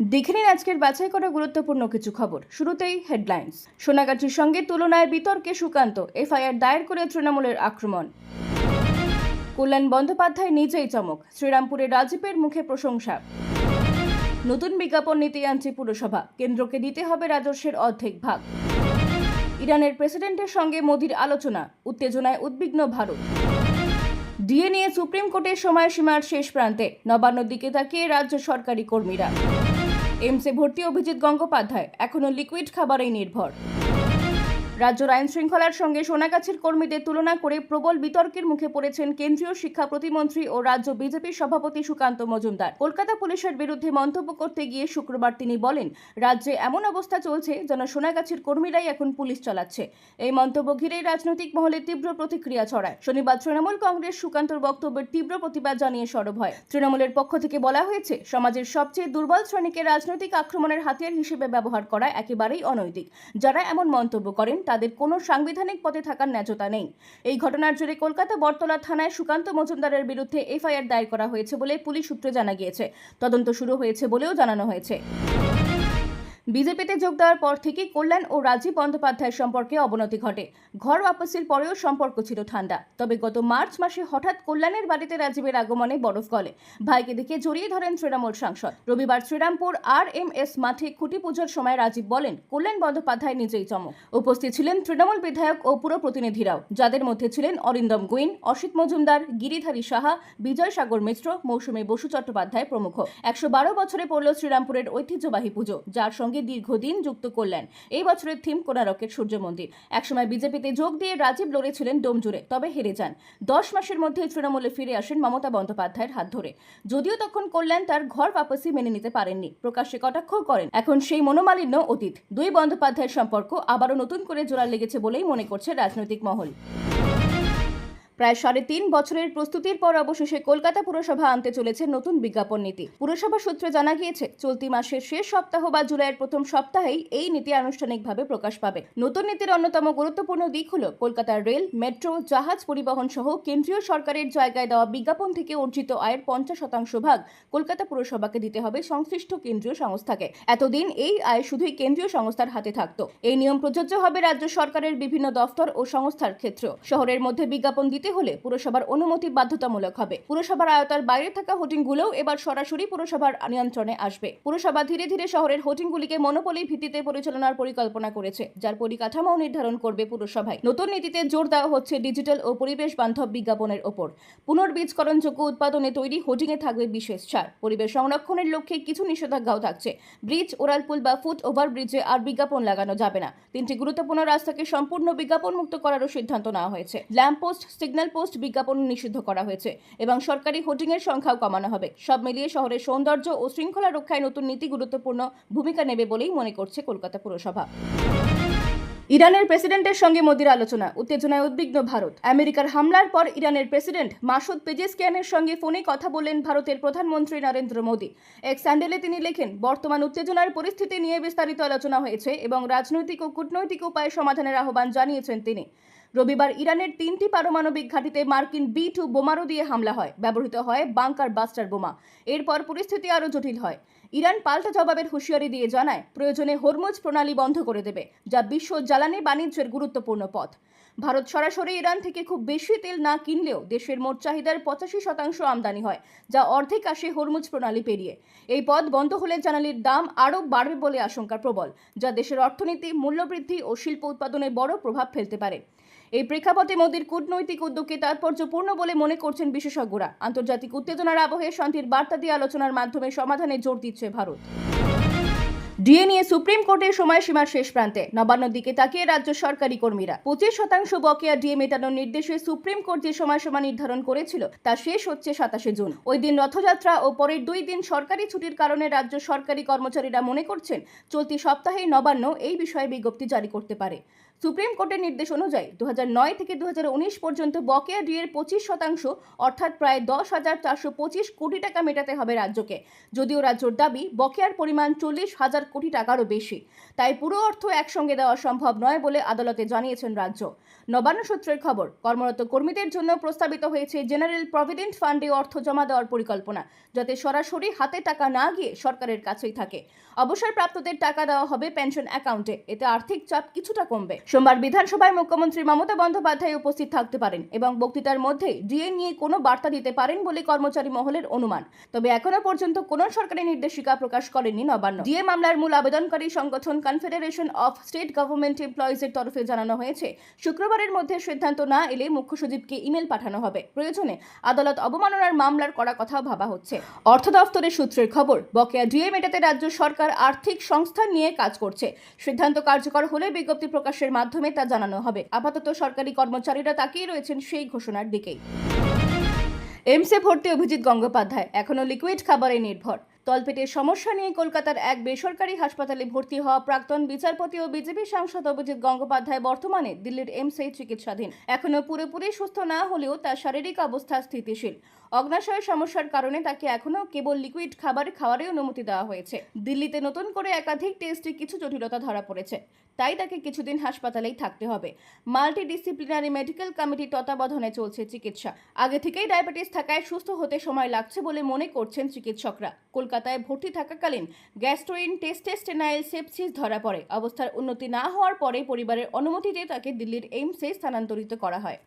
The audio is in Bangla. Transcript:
দেখে নিন আজকের বাছাই করা গুরুত্বপূর্ণ কিছু খবর। শুরুতেই হেডলাইন্স সোনাগাছির সঙ্গে তুলনায় বিতর্কে সুকান্ত, এফআইআর দায়ের করে তৃণমূলের আক্রমণ। কল্যাণ বন্দ্যোপাধ্যায় নিজেই চমক শ্রীরামপুরে রাজীবের মুখে প্রশংসা। নতুন বিজ্ঞাপন নীতি আনছে পুরসভা, কেন্দ্রকে দিতে হবে রাজস্বের অর্ধেক ভাগ। ইরানের প্রেসিডেন্টের সঙ্গে মোদির আলোচনা, উত্তেজনায় উদ্বিগ্ন ভারত। ডিএ নিয়ে সুপ্রিম কোর্টের সময়সীমার শেষ প্রান্তে নবান্নর দিকে তাকিয়ে রাজ্য সরকারি কর্মীরা। এমসে ভর্তি অভিজিৎ গঙ্গোপাধ্যায়। এখনও লিকুইড খাবারেই নির্ভর। রাজ্যের আইন শৃঙ্খলার সঙ্গে সোনাগাছির কর্মীদের তুলনা করে প্রবল বিতর্কের মুখে পড়েছেন কেন্দ্রীয় শিক্ষা প্রতিমন্ত্রী ও রাজ্য বিজেপির সভাপতি সুকান্ত মজুমদার। কলকাতা পুলিশের বিরুদ্ধে মন্তব্য করতে গিয়ে শুক্রবার তিনি বলেন, রাজ্যে এমন অবস্থা চলছে যেন সোনাগাছির কর্মীরাই এখন পুলিশ চালাচ্ছে। এই মন্তব্য ঘিরেই রাজনৈতিক মহলে তীব্র প্রতিক্রিয়া ছড়ায়। শনিবার তৃণমূল কংগ্রেস সুকান্তর বক্তব্যের তীব্র প্রতিবাদ জানিয়ে সরব হয়। তৃণমূলের পক্ষ থেকে বলা হয়েছে, সমাজের সবচেয়ে দুর্বল শ্রেণীকে রাজনৈতিক আক্রমণের হাতিয়ার হিসেবে ব্যবহার করা একেবারেই অনৈতিক। যারা এমন মন্তব্য করেন তাদের কোনো সাংবিধানিক পথে থাকার ন্যায্যতা নেই। এই ঘটনার জেরে কলকাতা বটতলা থানায় সুকান্ত মজুমদারের বিরুদ্ধে এফআইআর দায়ের করা হয়েছে বলে পুলিশ সূত্রে জানা গিয়েছে। তদন্ত শুরু হয়েছে বলেও জানানো হয়েছে। বিজেপিতে যোগ দেওয়ার পর থেকেই কল্যাণ ও রাজীব বন্দ্যোপাধ্যায় সম্পর্কে অবনতি ঘটে। ঘর ওয়াপসির পরেও সম্পর্ক ছিল ঠান্ডা। তবে গত মার্চ মাসে হঠাৎ কল্যাণের বাড়িতে রাজীবের আগমনে বরফ গলে। ভাইকে দেখে জড়িয়ে ধরেন তৃণমূল সাংসদ। রবিবার শ্রীরামপুর আর এম এস মাঠে খুঁটি পুজোর সময় রাজীব বলেন, কল্যাণ বন্দ্যোপাধ্যায় নিজেই চমক। উপস্থিত ছিলেন তৃণমূল বিধায়ক ও পুরো প্রতিনিধিরাও যাদের মধ্যে ছিলেন অরিন্দম গুইন, অসিত মজুমদার, গিরিধারী সাহা বিজয় সাগর মিশ্র মৌসুমী বসু চট্টোপাধ্যায় প্রমুখ। একশো বারো বছরে পড়ল শ্রীরামপুরের ঐতিহ্যবাহী পুজো, যার সঙ্গে দীর্ঘদিন যুক্ত করলেন। এই বছরের থিম কোনারকের সূর্য মন্দির। একসময় বিজেপিতে যোগ দিয়ে রাজীব লড়েছিলেন ডোমজুড়ে তবে হেরে যান। দশ মাসের মধ্যে তৃণমূলে ফিরে আসেন মমতা বন্দ্যোপাধ্যায়ের হাত ধরে। যদিও তখন কল্যাণ তার ঘর বাপসি মেনে নিতে পারেননি, প্রকাশ্যে কটাক্ষ করেন। এখন সেই মনোমালিন্য অতীত। দুই বন্দ্যোপাধ্যায়ের সম্পর্ক আবারও নতুন করে জোড়া লেগেছে বলেই মনে করছে রাজনৈতিক মহল। প্রায় সাড়ে তিন বছরের প্রস্তুতির পর অবশেষে কলকাতা পুরসভা আনতে চলেছে নতুন বিজ্ঞাপন নীতি। পুরসভা সূত্রে জানা গিয়েছে, চলতি মাসের শেষ সপ্তাহ বা জুলাইয়ের প্রথম সপ্তাহেই এই নীতি আনুষ্ঠানিকভাবে প্রকাশ পাবে। নতুন নীতির অন্যতম গুরুত্বপূর্ণ দিক হল কলকাতার রেল, মেট্রো, জাহাজ পরিবহন সহ কেন্দ্রীয় সরকারের জায়গায় দেওয়া বিজ্ঞাপন থেকে অর্জিত আয়ের পঞ্চাশ শতাংশ ভাগ কলকাতা পুরসভাকে দিতে হবে সংশ্লিষ্ট কেন্দ্রীয় সংস্থাকে। এতদিন এই আয় শুধুই কেন্দ্রীয় সংস্থার হাতে থাকতো। এই নিয়ম প্রযোজ্য হবে রাজ্য সরকারের বিভিন্ন দফতর ও সংস্থার ক্ষেত্রেও। শহরের মধ্যে বিজ্ঞাপন দিতে হলে পুরসভার অনুমতি বাধ্যতামূলক হবে। পুরসভার আয়তার বাইরে থাকা হোর্ডিংগুলোও এবার সরাসরি পুরসভার নিয়ন্ত্রণে আসবে। পুরসভা ধীরে ধীরে শহরের হোর্ডিংগুলিকে মনোপলি ভিত্তিতে পরিচালনার পরিকল্পনা করেছে, যার পরিকাঠামো নির্ধারণ করবে পুরসভায়। নতুন নীতিতে জোর দেওয়া হচ্ছে ডিজিটাল ও পরিবেশ বান্ধব বিজ্ঞাপনের ওপর। পুনর্বীজকরণযোগ্য উৎপাদনে তৈরি হোর্ডিংয়ে থাকবে বিশেষ ছাড়। পরিবেশ সংরক্ষণের লক্ষ্যে কিছু নিষেধাজ্ঞাও থাকছে। ব্রিজ ওরালপুল বা ফুট ওভার ব্রিজে আর বিজ্ঞাপন লাগানো যাবে না। তিনটি গুরুত্বপূর্ণ রাস্তাকে সম্পূর্ণ বিজ্ঞাপন মুক্ত করারও সিদ্ধান্ত নেওয়া হয়েছে। ল্যাম্প পোস্ট সিগন্যাল পোস্ট বিজ্ঞাপন নিষিদ্ধ করা হয়েছে এবং সরকারি হোর্ডিংয়ের সংখ্যাও কমানো হবে। সব মিলিয়ে শহরের সৌন্দর্য ও শৃঙ্খলা রক্ষায় নতুন নীতি গুরুত্বপূর্ণ ভূমিকা নেবে বলেই মনে করছে কলকাতা পুরসভা। ইরানের প্রেসিডেন্টের সঙ্গে মোদির আলোচনা, উত্তেজনায় উদ্বিগ্ন ভারত। আমেরিকার হামলার পর ইরানের প্রেসিডেন্ট মাসুদ পেজেসকিয়ানের সঙ্গে ফোনে কথা বললেন ভারতের প্রধানমন্ত্রী নরেন্দ্র মোদী। এক স্যান্ডেলে তিনি লেখেন, বর্তমান উত্তেজনার পরিস্থিতি নিয়ে বিস্তারিত আলোচনা হয়েছে এবং রাজনৈতিক ও কূটনৈতিক উপায়ে সমাধানের আহ্বান জানিয়েছেন তিনি। রবিবার ইরানের তিনটি পারমাণবিক ঘাঁটিতে মার্কিন বি টু বোমারু দিয়ে হামলা হয়। ব্যবহৃত হয় বাংকার বাস্টার বোমা। এরপর পরিস্থিতি আরও জটিল হয়। ইরান পাল্টা জবাবের হুঁশিয়ারি দিয়ে জানায়, প্রয়োজনে হরমুজ প্রণালী বন্ধ করে দেবে, যা বিশ্ব জ্বালানি বাণিজ্যের গুরুত্বপূর্ণ পথ। ভারত সরাসরি ইরান থেকে খুব বেশি তেল না কিনলেও দেশের মোট চাহিদার পঁচাশি শতাংশ আমদানি হয়, যা অর্ধেক আসে হরমুজ প্রণালী পেরিয়ে। এই পথ বন্ধ হলে জ্বালানির দাম আরও বাড়বে বলে আশঙ্কা প্রবল, যা দেশের অর্থনীতি, মূল্যবৃদ্ধি ও শিল্প উৎপাদনে বড় প্রভাব ফেলতে পারে। এই প্রেক্ষাপটে মোদীর কূটনৈতিক উদ্যোগকে তাৎপর্যপূর্ণ বলে মনে করছেন বিশেষজ্ঞরা। আন্তর্জাতিক উত্তেজনার আবহে শান্তির বার্তা দিয়ে আলোচনার মাধ্যমে সমাধানে জোর দিচ্ছে ভারত। ডিএ নিয়ে সুপ্রিম কোর্টের সময়সীমার শেষ প্রান্তে নবান্নর দিকে তাকিয়ে রাজ্য সরকারি কর্মীরা পঁচিশ শতাংশ বকেয়া ডিএ মেটানোর নির্দেশে সুপ্রিম কোর্ট যে সময়সীমা নির্ধারণ করেছিল, তা শেষ হচ্ছে সাতাশে জুন। ওই দিন রথযাত্রা ও পরের দুই দিন সরকারি ছুটির কারণে রাজ্য সরকারি কর্মচারীরা মনে করছেন, চলতি সপ্তাহেই নবান্ন এই বিষয়ে বিজ্ঞপ্তি জারি করতে পারে। সুপ্রিম কোর্টের নির্দেশ অনুযায়ী দু থেকে দু হাজার উনিশ পর্যন্ত বকেয়া ডিএর পঁচিশ শতাংশ, অর্থাৎ প্রায় দশ হাজার চারশো পঁচিশ কোটি টাকা মেটাতে হবে রাজ্যকে। যদিও রাজ্যর দাবি বকেয়ার পরিমাণ চল্লিশ হাজার কোটি টাকারও বেশি। তাই পুরো অর্থ একসঙ্গে দেওয়া সম্ভব নয় বলে আদালতে জানিয়েছেন রাজ্য। নবান্ন সূত্রের খবর, কর্মরত কর্মীদের জন্য প্রস্তাবিত হয়েছে জেনারেল প্রভিডেন্ট ফান্ডে অর্থ জমা দেওয়ার পরিকল্পনা, যাতে সরাসরি হাতে টাকা না গিয়ে সরকারের কাছেই থাকে। অবসরপ্রাপ্তদের টাকা দেওয়া হবে পেনশন অ্যাকাউন্টে, এতে আর্থিক চাপ কিছুটা কমবে। সোমবার বিধানসভায় মুখ্যমন্ত্রী মমতা বন্দ্যোপাধ্যায় উপস্থিত থাকতে পারেন এবং বক্তৃতার মধ্যে ডিএ নিয়ে কোনো বার্তা দিতে পারেন বলে কর্মচারী মহলের অনুমান। তবে এখনও পর্যন্ত কোনো সরকারি নির্দেশিকা প্রকাশ করেনি নবান্ন। ডিএ মামলার মূল আবেদনকারী সংগঠন কনফেডারেশন অফ স্টেট গভর্নমেন্ট এমপ্লয়িজের তরফে জানানো হয়েছে, শুক্রবারের মধ্যে সিদ্ধান্ত না এলে মুখ্য সচিবকে ইমেল পাঠানো হবে। প্রয়োজনে আদালত অবমাননার মামলার করা কথাও ভাবা হচ্ছে। অর্থ দফতরের সূত্রের খবর, বকেয়া ডিএ মেটাতে রাজ্য সরকার আর্থিক সংস্থান নিয়ে কাজ করছে। সিদ্ধান্ত কার্যকর হলে বিজ্ঞপ্তি প্রকাশের মাধ্যমে তা জানানো হবে। আপাতত সরকারি কর্মচারীরা তাকিয়ে রয়েছেন সেই ঘোষণার দিকেই। এমসে ভর্তি অভিজিৎ গঙ্গোপাধ্যায়, এখনও লিকুইড খাবারে নির্ভর। তলপেটের সমস্যা নিয়ে কলকাতার এক বেসরকারি হাসপাতালে ভর্তি হওয়া প্রাক্তন বিচারপতি ও বিজেপি সাংসদ অভিজিৎ গঙ্গোপাধ্যায় বর্তমানে দিল্লির এমসে চিকিৎসাধীন। এখনও পুরোপুরি সুস্থ না হলেও তার শারীরিক অবস্থা স্থিতিশীল। অগ্নাশয় সমস্যার কারণে তাকে এখনও কেবল লিকুইড খাবার খাওয়ারই অনুমতি দেওয়া হয়েছে। দিল্লিতে নতুন করে একাধিক টেস্টে কিছু জটিলতা ধরা পড়েছে। তাই তাকে কিছুদিন হাসপাতালেই থাকতে হবে। মাল্টি ডিসিপ্লিনারি মেডিকেল কমিটির তত্ত্বাবধানে চলছে চিকিৎসা। আগে থেকেই ডায়াবেটিস থাকায় সুস্থ হতে সময় লাগছে বলে মনে করছেন চিকিৎসকরা। কলকাতায় ভর্তি থাকাকালীন গ্যাস্ট্রোইন টেস্টেস্টেনাইল সেপসিস ধরা পড়ে। অবস্থার উন্নতি না হওয়ার পরে পরিবারের অনুমতিতে তাকে দিল্লির এইমসে স্থানান্তরিত করা হয়।